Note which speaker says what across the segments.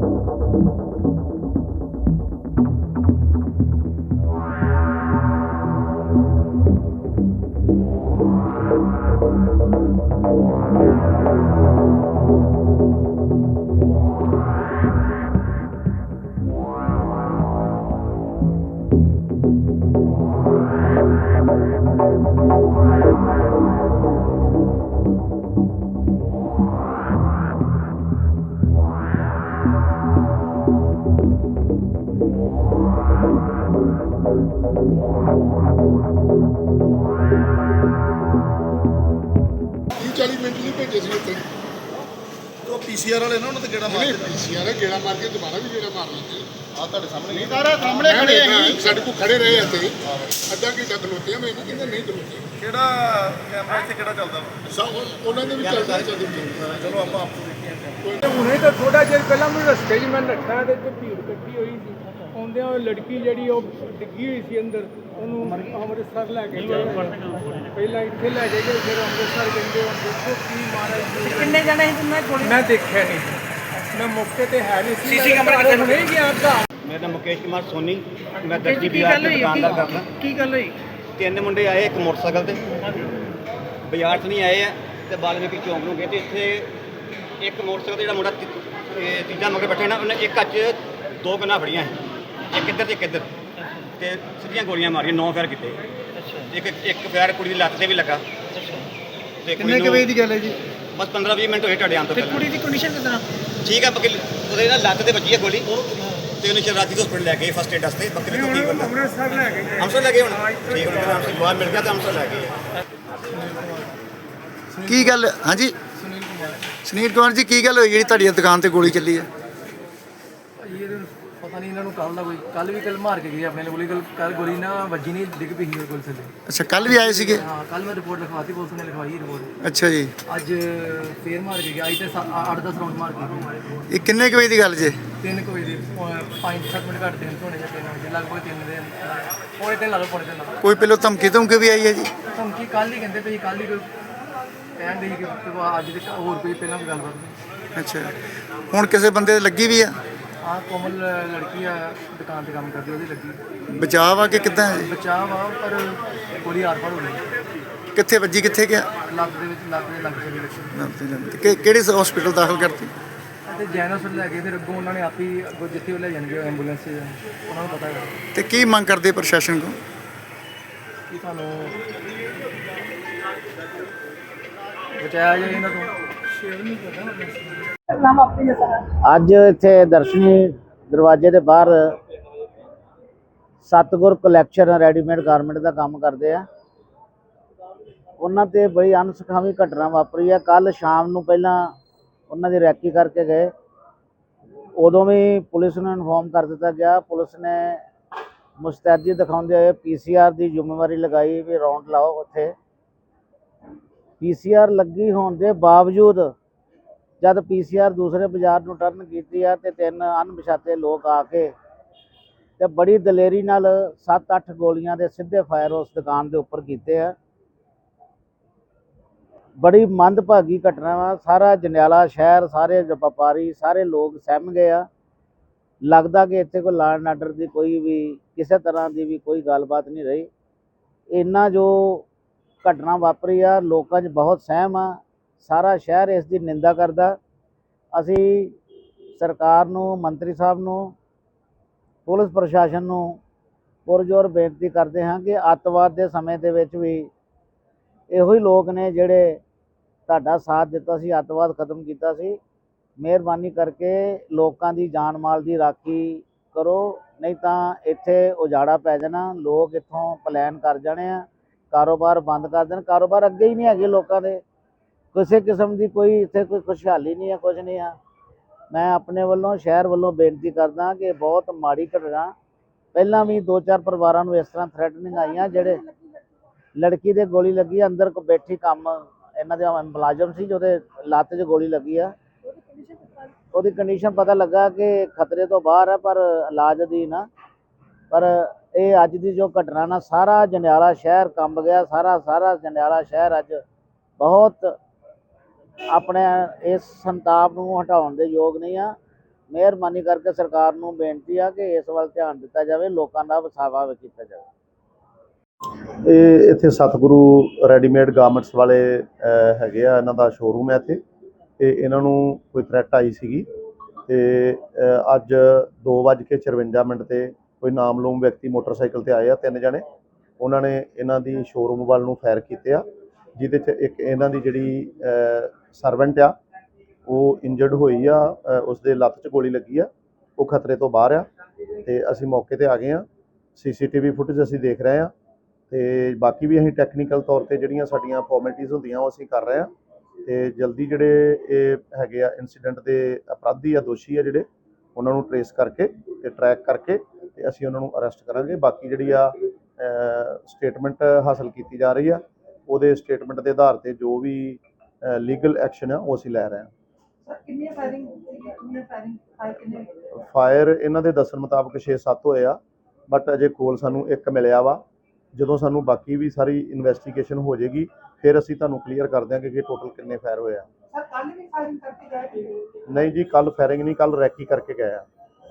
Speaker 1: Thank 40 minute ਲਈ ਭੇਜੇ ਸੀ ਉੱਥੇ।
Speaker 2: ਉਹ ਪੀਸੀਆਰ ਵਾਲੇ ਨਾ ਉਹਨਾਂ ਤੇ ਕਿਹੜਾ ਮਾਰ
Speaker 1: ਨਹੀਂ ਪੀਸੀਆਰ ਗੇੜਾ ਮਾਰ ਕੇ ਦੁਬਾਰਾ ਵੀ ਗੇੜਾ ਮਾਰ ਲੈਂਦੇ
Speaker 2: ਆ। ਤੁਹਾਡੇ ਸਾਹਮਣੇ ਨਹੀਂ
Speaker 1: ਸਾਰਾ ਸਾਹਮਣੇ ਖੜੇ ਆ ਸਾਡੇ ਕੋਲ ਖੜੇ ਰਹੇ ਇੱਥੇ। ਅੱਧਾ ਘੰਟਾ ਖਲੋਤੇ ਆ ਮੈਨੂੰ ਕਹਿੰਦੇ ਨਹੀਂ ਖਲੋਤੇ?
Speaker 2: ਕਿਹੜਾ ਕੈਮਰਾ ਇੱਥੇ ਕਿਹੜਾ ਚੱਲਦਾ? ਵਾ
Speaker 1: ਸਭ ਉਹਨਾਂ ਦੇ ਵੀ ਚੱਲਦਾ ਚੱਲਦਾ
Speaker 2: ਚਲੋ ਆਪਾਂ ਆਪੋ ਦੇਖੀਏ।
Speaker 3: ਹੁਣੇ ਤਾਂ ਥੋੜਾ ਜਿਹਾ ਪਹਿਲਾਂ ਮੈਨੂੰ ਰਸਤੇ 'ਚ ਮੈਂ ਨੱਠਾ ਤੇ ਇੱਥੇ ਭੀੜ ਇਕੱਠੀ ਹੋਈ ਸੀ। ਆਉਂਦਿਆਂ ਉਹ ਲੜਕੀ ਜਿਹੜੀ ਉਹ ਡਿੱਗੀ ਹੋਈ ਸੀ ਅੰਦਰ ਉਹਨੂੰ ਅੰਮ੍ਰਿਤਸਰ ਲੈ ਕੇ ਗਏ। ਪਹਿਲਾਂ ਇੱਥੇ ਲੈ ਕੇ ਗਏ ਫਿਰ ਅੰਮ੍ਰਿਤਸਰ ਕਹਿੰਦੇ ਹੁਣ ਦੇਖੋ ਕੀ ਮਹਾਰਾਜ
Speaker 4: ਕਿੰਨੇ ਜਣੇ ਸੀ ਤੁਮਨੇ ਗੋਲੀ
Speaker 3: ਮੈਂ ਦੇਖਿਆ ਨਹੀਂ। ਮੈਂ ਮੌਕੇ ਤੇ ਹੈ ਨਹੀਂ ਸੀ। ਸੀਸੀ ਕੈਮਰਾ ਨਹੀਂ ਗਿਆ ਤਾਂ
Speaker 5: ਮੇਰਾ ਨਾਮ ਮੁਕੇਸ਼ ਕੁਮਾਰ ਸੋਨੀ ਮੈਂ ਦਰਜੀ ਤੇ
Speaker 4: ਹੋਈ?
Speaker 5: ਦੁਕਾਨਦਾਰ ਕਰਦਾ।
Speaker 4: ਕੀ ਗੱਲ ਹੋਈ?
Speaker 5: ਤਿੰਨ ਮੁੰਡੇ ਆਏ ਇੱਕ ਮੋਟਰਸਾਈਕਲ ਤੇ। ਬਾਜ਼ਾਰ 'ਚ ਨਹੀਂ ਆਏ ਆ ਤੇ ਬਾਲਮੀਕੀ ਚੌਂਕ ਨੂੰ ਗਏ ਤੇ ਇੱਥੇ ਇੱਕ ਮੋਟਰਸਾਈਕਲ ਤੇ ਜਿਹੜਾ ਮੁੰਡਾ ਤੀਜਾ ਮਗਰ ਬੈਠਾ ਨਾ ਉਹਨੇ ਇੱਕ ਅੱਜ ਦੋ ਗੰਨਾਂ ਫੜੀਆਂ ਸੀ। ਇੱਕ ਇੱਧਰ ਤੇ ਇੱਕ ਇੱਧਰ। ਤੇ ਸਿੱਧੀਆਂ ਗੋਲੀਆਂ ਮਾਰੀਆਂ ਨੌ ਫਾਇਰ ਕੀਤੇ। ਇੱਕ ਇੱਕ ਫਾਇਰ ਕੁੜੀ ਦੀ ਲੱਤ ਤੇ ਵੀ ਲੱਗਾ। ਤੇ ਕਿੰਨੇ ਕੁ ਵਜੇ ਦੀ ਗੱਲ ਹੈ ਜੀ? ਬਸ 15 20 ਮਿੰਟ ਹੋਏ ਤੁਹਾਡੇ ਆਉਣ ਤੋਂ
Speaker 4: ਤੇ
Speaker 5: ਪਹਿਲਾਂ।
Speaker 4: ਕੁੜੀ ਦੀ ਕੰਡੀਸ਼ਨ ਕਿਦਾਂ
Speaker 5: ਠੀਕ ਆ ਬਕਿਲ ਉਹਦੇ ਨਾਲ ਲੱਤ ਤੇ ਵੱਜੀ ਹੈ ਗੋਲੀ। ਤੇ ਉਹਨੂੰ ਸ਼ਰਾਤੀ ਹਸਪੀਟਲ ਲੈ ਗਏ ਫਸਟ ਏਡ ਵਾਸਤੇ। ਬੱਕਰੀ ਨੂੰ ਠੀਕ ਹੁੰਦਾ।
Speaker 3: ਅੰਮ੍ਰਿਤਸਰ ਲੈ ਕੇ ਗਏ।
Speaker 5: ਹਮਸਰ ਲੱਗੇ ਹੁਣ ਠੀਕ ਹੁਣ ਜਦੋਂ ਹਮਸਰ ਬਾਹਰ ਮਿਲ ਗਿਆ ਤਾਂ ਹਮਸਰ ਲੱਗੇ
Speaker 6: ਕੀ ਗੱਲ ਹਾਂਜੀ? ਸੁਨੀਲ ਕੁਮਾਰ। ਜੀ ਕੀ ਗੱਲ ਹੋਈ ਜਿਹੜੀ ਤੁਹਾਡੀ ਦੁਕਾਨ ਤੇ ਗੋਲੀ ਚੱਲੀ ਹੈ?
Speaker 7: ਤਾਂ ਨਹੀਂ ਇਹਨਾਂ ਨੂੰ ਕੱਲ ਦਾ ਕੋਈ ਕੱਲ ਵੀ ਕੱਲ ਮਾਰ ਕੇ ਗਏ ਆਪਣੇ ਨੇ ਗੋਲੀ ਕੱਲ ਕੱਲ ਗੋਲੀ ਨਾ ਵੱਜੀ ਨਹੀਂ ਡਿੱਗ ਪਈ ਸੀ ਗੋਲੀ ਥੱਲੇ।
Speaker 6: ਅੱਛਾ ਕੱਲ ਵੀ ਆਏ ਸੀਗੇ?
Speaker 7: ਹਾਂ ਕੱਲ ਮੈਂ ਰਿਪੋਰਟ ਲਿਖਵਾਤੀ ਪੁਲਿਸ ਨੇ ਲਿਖਵਾਈ ਰਿਪੋਰਟ।
Speaker 6: ਅੱਛਾ ਜੀ।
Speaker 7: ਅੱਜ ਫੇਰ ਮਾਰ ਕੇ ਗਿਆ ਅੱਜ ਤੇ 8-10 ਰਾਉਂਡ ਮਾਰ ਕੇ ਗਏ।
Speaker 6: ਇਹ ਕਿੰਨੇ ਕੁ ਵਜੇ ਦੀ ਗੱਲ ਜੇ?
Speaker 7: ਤਿੰਨ ਕੁ ਵਜੇ ਦੇ 5-7 ਮਿੰਟ ਘੱਟ ਦਿਨ ਹੋਣੇ ਜਾਂ ਤਿੰਨ ਵਜੇ ਲਗਭਗ ਤਿੰਨ ਦੇ ਪੌਣੇ ਤਿੰਨ ਲਾ ਲਓ ਪੌਣੇ ਤਿੰਨ
Speaker 6: ਕੋਈ ਪਹਿਲੋਂ ਧਮਕੀ ਧਮਕੀ ਵੀ ਆਈ ਹੈ ਜੀ?
Speaker 7: ਧਮਕੀ ਕੱਲ ਹੀ ਕਹਿੰਦੇ ਪਈ ਕੱਲ ਹੀ ਕੋਈ ਕਹਿਣ ਦੇ ਕਿ ਅੱਜ ਦੇ ਹੋਰ ਕੋਈ ਪਹਿਲਾਂ ਕੋਈ ਗੱਲਬਾਤ ਨਹੀਂ।
Speaker 6: ਅੱਛਾ। ਹੁਣ ਕਿਸੇ ਬੰਦੇ ਦੇ ਲੱਗੀ ਵੀ ਆ?
Speaker 7: ਆਹ ਕੋਮਲ ਲੜਕੀ ਆ ਦੁਕਾਨ ਤੇ ਕੰਮ ਕਰਦੀ ਉਹਦੀ ਲੱਗੀ।
Speaker 6: ਬਚਾਅ ਆ ਕਿ ਕਿੱਦਾਂ ਹੈ? ਜੀ?
Speaker 7: ਬਚਾਅ ਵਾ ਪਰ ਗੋਲੀ ਆਰ ਪਾਰ ਹੋ ਗਈ।
Speaker 6: ਕਿੱਥੇ ਵੱਜੀ ਕਿੱਥੇ ਗਿਆ?
Speaker 7: ਲੱਗ ਦੇ ਵਿੱਚ ਲੱਗ ਦੇ ਲੱਗ ਚਲੀ ਲੱਗੀ
Speaker 6: ਕਿ- ਕਿਹੜੇ ਹਸਪੀਟਲ ਦਾਖਲ ਕਰਤੀ?
Speaker 7: ਤੇ ਜੈਨ ਹਸਪਤਾਲ ਲੈ ਗਏ ਫਿਰ ਅੱਗੋਂ ਉਹਨਾਂ ਨੇ ਆਪ ਹੀ ਅੱਗੋਂ ਜਿੱਥੇ ਉਹ ਲੈ ਜਾਣਗੇ ਐਂਬੂਲੈਂਸ 'ਚ ਉਹਨਾਂ ਨੂੰ ਪਤਾ ਹੈ
Speaker 6: ਤੇ ਕੀ ਮੰਗ ਕਰਦੇ ਪ੍ਰਸ਼ਾਸਨ ਕੋ
Speaker 7: ਕਿ ਤੁਹਾਨੂੰ? ਬਚਾਇਆ ਜਾਏ ਇਹਨਾਂ ਤੋਂ?
Speaker 8: ਅੱਜ ਇੱਥੇ ਦਰਸ਼ਨੀ ਦਰਵਾਜ਼ੇ ਦੇ ਬਾਹਰ ਸਤਗੁਰ ਕਲੈਕਸ਼ਨ ਰੈਡੀਮੇਡ ਗਾਰਮੈਂਟ ਦਾ ਕੰਮ ਕਰਦੇ ਆ। ਉਹਨਾਂ ਤੇ ਬੜੀ ਅਨਸਖਾਵੀ ਘਟਨਾ ਵਾਪਰੀ ਆ। ਕੱਲ ਸ਼ਾਮ ਨੂੰ ਪਹਿਲਾਂ ਉਹਨਾਂ ਦੀ ਰੈਕੀ ਕਰਕੇ ਗਏ। ਉਦੋਂ ਵੀ ਪੁਲਿਸ ਨੂੰ ਇਨਫੋਰਮ ਕਰ ਦਿੱਤਾ ਗਿਆ। ਪੁਲਿਸ ਨੇ ਮੁਸਤੈਦੀ ਦਿਖਾਉਂਦੇ ਹੋਏ ਪੀਸੀਆਰ ਦੀ ਜ਼ਿੰਮੇਵਾਰੀ ਲਗਾਈ ਵੀ ਰੌਂਡ ਲਾਓ ਉੱਥੇ। ਪੀਸੀਆਰ ਲੱਗੀ ਹੋਣ ਦੇ ਬਾਵਜੂਦ ਜਦ ਪੀਸੀਆਰ ਦੂਸਰੇ ਬਾਜ਼ਾਰ ਨੂੰ ਟਰਨ ਕੀਤੀ ਆ ਤੇ ਤਿੰਨ ਅਣਪਛਾਤੇ ਲੋਕ ਆ ਕੇ ਤੇ ਬੜੀ ਦਲੇਰੀ ਨਾਲ 7-8 ਗੋਲੀਆਂ ਦੇ ਸਿੱਧੇ ਫਾਇਰ ਉਸ ਦੁਕਾਨ ਦੇ ਉੱਪਰ ਕੀਤੇ ਆ। ਬੜੀ ਮੰਦਭਾਗੀ ਘਟਨਾ ਵਾ। ਸਾਰਾ ਜੰਡਿਆਲਾ ਸ਼ਹਿਰ, ਸਾਰੇ ਵਪਾਰੀ, ਸਾਰੇ ਲੋਕ ਸਹਿਮ ਗਏ ਆ। ਲੱਗਦਾ ਕਿ ਇੱਥੇ ਕੋਈ ਲਾਅ ਐਂਡ ਆਰਡਰ ਦੀ ਕੋਈ ਵੀ, ਕਿਸੇ ਤਰ੍ਹਾਂ ਦੀ ਵੀ ਕੋਈ ਗੱਲਬਾਤ ਨਹੀਂ ਰਹੀ। ਇੰਨਾ ਜੋ ਘਟਨਾ ਵਾਪਰੀ ਆ, ਲੋਕਾਂ 'ਚ ਬਹੁਤ ਸਹਿਮ ਆ। ਸਾਰਾ ਸ਼ਹਿਰ ਇਸ ਦੀ ਨਿੰਦਾ ਕਰਦਾ। ਅਸੀਂ ਸਰਕਾਰ ਨੂੰ, ਮੰਤਰੀ ਸਾਹਿਬ ਨੂੰ, ਪੁਲਿਸ ਪ੍ਰਸ਼ਾਸਨ ਨੂੰ ਪੁਰਜੋਰ ਬੇਨਤੀ ਕਰਦੇ ਹਾਂ ਕਿ ਅੱਤਵਾਦ ਦੇ ਸਮੇਂ ਦੇ ਵਿੱਚ ਵੀ ਇਹੋ ਹੀ ਲੋਕ ਨੇ ਜਿਹੜੇ ਤੁਹਾਡਾ ਸਾਥ ਦਿੱਤਾ ਸੀ, ਅੱਤਵਾਦ ਖਤਮ ਕੀਤਾ ਸੀ। ਮਿਹਰਬਾਨੀ ਕਰਕੇ ਲੋਕਾਂ ਦੀ ਜਾਨ ਮਾਲ ਦੀ ਰਾਖੀ ਕਰੋ, ਨਹੀਂ ਤਾਂ ਇੱਥੇ ਉਜਾੜਾ ਪੈ ਜਾਣਾ, ਲੋਕ ਇੱਥੋਂ ਪਲਾਨ ਕਰ ਜਾਣੇ ਆ, ਕਾਰੋਬਾਰ ਬੰਦ ਕਰ ਦੇਣ। ਕਾਰੋਬਾਰ ਅੱਗੇ ਹੀ ਨਹੀਂ ਹੈਗੇ ਲੋਕਾਂ ਦੇ। ਕਿਸੇ ਕਿਸਮ ਦੀ ਕੋਈ ਇੱਥੇ ਕੋਈ ਖੁਸ਼ਹਾਲੀ ਨਹੀਂ ਹੈ ਕੁਝ ਨਹੀਂ ਆ। ਮੈਂ ਆਪਣੇ ਵੱਲੋਂ, ਸ਼ਹਿਰ ਵੱਲੋਂ ਬੇਨਤੀ ਕਰਦਾ ਕਿ ਬਹੁਤ ਮਾੜੀ ਘਟਨਾ, ਪਹਿਲਾਂ ਵੀ ਦੋ ਚਾਰ ਪਰਿਵਾਰਾਂ ਨੂੰ ਇਸ ਤਰ੍ਹਾਂ ਥ੍ਰੈਟਨਿੰਗ ਆਈਆਂ, ਜਿਹੜੇ ਲੜਕੀ ਦੇ ਗੋਲੀ ਲੱਗੀ, ਅੰਦਰ ਕੋ ਬੈਠੀ ਕੰਮ, ਇਹਨਾਂ ਦੇ ਮੁਲਾਜ਼ਮ ਸੀ, ਜਿਹਦੇ ਲੱਤ 'ਚ ਗੋਲੀ ਲੱਗੀ ਆ। ਉਹਦੀ ਕੰਡੀਸ਼ਨ ਪਤਾ ਲੱਗਾ ਕਿ ਖਤਰੇ ਤੋਂ ਬਾਹਰ ਹੈ ਪਰ ਇਲਾਜ ਅਧੀਨ ਆ ਪਰ ਇਹ ਅੱਜ ਦੀ ਜੋ ਘਟਨਾ ਨਾ, ਸਾਰਾ ਜੰਡਿਆਲਾ ਸ਼ਹਿਰ ਕੰਬ ਗਿਆ ਸਾਰਾ ਸਾਰਾ ਜੰਡਿਆਲਾ ਸ਼ਹਿਰ ਅੱਜ ਬਹੁਤ ਆਪਣੇ ਇਸ ਸੰਤਾਪ ਨੂੰ ਹਟਾਉਣ ਦੇ ਯੋਗ ਨਹੀਂ ਆ। ਮਿਹਰਬਾਨੀ ਕਰਕੇ ਸਰਕਾਰ ਨੂੰ ਬੇਨਤੀ ਆ ਕਿ ਇਸ ਵੱਲ ਧਿਆਨ ਦਿੱਤਾ ਜਾਵੇ ਲੋਕਾਂ ਦਾ ਵਸਾਵਾ ਵੀ ਕੀਤਾ ਜਾਵੇ।
Speaker 4: ਇਹ ਇੱਥੇ ਸਤਿਗੁਰੂ ਰੈਡੀਮੇਡ ਗਾਰਮੈਂਟਸ ਵਾਲੇ ਹੈਗੇ ਆ ਇਹਨਾਂ ਦਾ ਸ਼ੋਰੂਮ ਹੈ ਇੱਥੇ। ਤੇ ਇਹਨਾਂ ਨੂੰ ਕੋਈ ਥ੍ਰੈਟ ਆਈ ਸੀਗੀ। ਤੇ ਅਹ, ਅੱਜ 2:54 ਮਿੰਟ ਤੇ ਕੋਈ ਨਾਮਲੂਮ ਵਿਅਕਤੀ ਮੋਟਰਸਾਈਕਲ ਤੇ ਆਏ ਆ ਤਿੰਨ ਜਣੇ। ਉਹਨਾਂ ਨੇ ਇਹਨਾਂ ਦੀ ਸ਼ੋਰੂਮ ਵੱਲ ਨੂੰ ਫਾਇਰ ਕੀਤੇ ਆ। ਜਿਹਦੇ ਚ ਇੱਕ ਇਹਨਾਂ ਦੀ ਜਿਹੜੀ ਸਰਵੈਂਟ ਆ ਉਹ ਇੰਜਰਡ ਹੋਈ ਆ ਅਹ, ਉਸਦੇ ਲੱਤ 'ਚ ਗੋਲੀ ਲੱਗੀ ਆ ਉਹ ਖਤਰੇ ਤੋਂ ਬਾਹਰ ਆ ਤੇ ਅਸੀਂ ਮੌਕੇ ਤੇ ਆ ਗਏ ਆ ਸੀਸੀਟੀਵੀ ਫੁਟੇਜ ਅਸੀਂ ਦੇਖ ਰਹੇ ਆ ਤੇ ਬਾਕੀ ਵੀ ਅਸੀਂ ਟੈਕਨੀਕਲ ਤੌਰ ਤੇ ਜਿਹੜੀਆਂ ਸਾਡੀਆਂ ਫਾਰਮੈਲਿਟੀਆਂ ਹੁੰਦੀਆਂ ਉਹ ਅਸੀਂ ਕਰ ਰਹੇ ਹਾਂ ਤੇ ਜਲਦੀ ਜਿਹੜੇ ਇਹ ਹੈਗੇ ਆ ਇਨਸੀਡੈਂਟ ਦੇ ਅਪਰਾਧੀ ਆ ਦੋਸ਼ੀ ਆ ਜਿਹੜੇ ਉਹਨਾਂ ਨੂੰ ਟਰੇਸ ਕਰਕੇ ਤੇ ਟਰੈਕ ਕਰਕੇ ਤੇ ਅਸੀਂ ਉਹਨਾਂ ਨੂੰ ਅਰੈਸਟ ਕਰਾਂਗੇ। ਬਾਕੀ ਜਿਹੜੀ ਆ ਸਟੇਟਮੈਂਟ ਹਾਸਲ ਕੀਤੀ ਜਾ ਰਹੀ ਆ ਉਹਦੇ ਸਟੇਟਮੈਂਟ ਦੇ ਆਧਾਰ ਤੇ ਜੋ ਵੀ ਲੀਗਲ ਐਕਸ਼ਨ ਆ ਉਹ ਅਸੀਂ ਲੈ ਰਹੇ ਹਾਂ।
Speaker 9: ਸਰ ਕਿੰਨੀ ਫਾਇਰਿੰਗ ਕਿੰਨੀ ਫਾਇਰਿੰਗ ਫਾਇਰ ਕਿੰਨੇ
Speaker 4: ਫਾਇਰ ਇਹਨਾਂ ਦੇ ਦੱਸਣ ਮੁਤਾਬਕ 6-7 ਹੋਏ ਆ ਬਟ ਅਜੇ ਕੋਲ ਸਾਨੂੰ ਇੱਕ ਮਿਲਿਆ ਵਾ। ਜਦੋਂ ਸਾਨੂੰ ਬਾਕੀ ਵੀ ਸਾਰੀ ਇਨਵੈਸਟੀਗੇਸ਼ਨ ਹੋ ਜਾਏਗੀ ਫਿਰ ਅਸੀਂ ਤੁਹਾਨੂੰ ਕਲੀਅਰ ਕਰ ਦਿਆਂਗੇ ਕਿ ਟੋਟਲ ਕਿੰਨੇ ਫਾਇਰ ਹੋਏ ਆ।
Speaker 9: ਸਰ ਕੱਲ ਵੀ ਫਾਇਰਿੰਗ ਕਰਕੇ ਗਏ ਸੀ?
Speaker 4: ਨਹੀਂ ਜੀ ਕੱਲ ਫਾਇਰਿੰਗ ਨਹੀਂ ਕੱਲ ਰੈਕੀ ਕਰਕੇ ਗਏ ਆ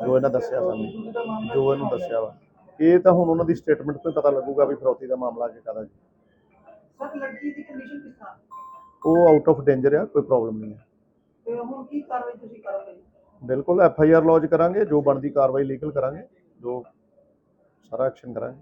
Speaker 4: ਜੋ ਇਹਨਾਂ ਦੱਸਿਆ ਸਾਨੂੰ ਜੋ ਇਹਨੂੰ ਦੱਸਿਆ ਵਾ। ਇਹ ਤਾਂ ਹੁਣ ਉਹਨਾਂ ਦੀ ਸਟੇਟਮੈਂਟ ਤੋਂ ਪਤਾ ਲੱਗੂਗਾ ਵੀ ਫਰੋਤੀ ਦਾ ਮਾਮਲਾ ਕਾਹਦਾ ਜੀ।
Speaker 9: ਸਰ ਲੜਕੀ ਦੀ ਕੰਡੀਸ਼ਨ ਕਿਸ ਤਰ੍ਹਾਂ
Speaker 4: ਉਹ ਆਊਟ ਆਫ ਡੇਂਜਰ ਆ ਕੋਈ ਪ੍ਰੋਬਲਮ ਨਹੀਂ ਹੈ
Speaker 9: ਤੇ ਹੁਣ ਕੀ ਕਾਰਵਾਈ ਤੁਸੀਂ ਕਰੋਗੇ
Speaker 4: ਬਿਲਕੁਲ ਐਫ ਆਈ ਆਰ ਲੌਜ ਕਰਾਂਗੇ ਜੋ ਬਣਦੀ ਕਾਰਵਾਈ ਲੀਗਲ ਕਰਾਂਗੇ ਜੋ ਸਾਰਾ ਐਕਸ਼ਨ ਕਰਾਂਗੇ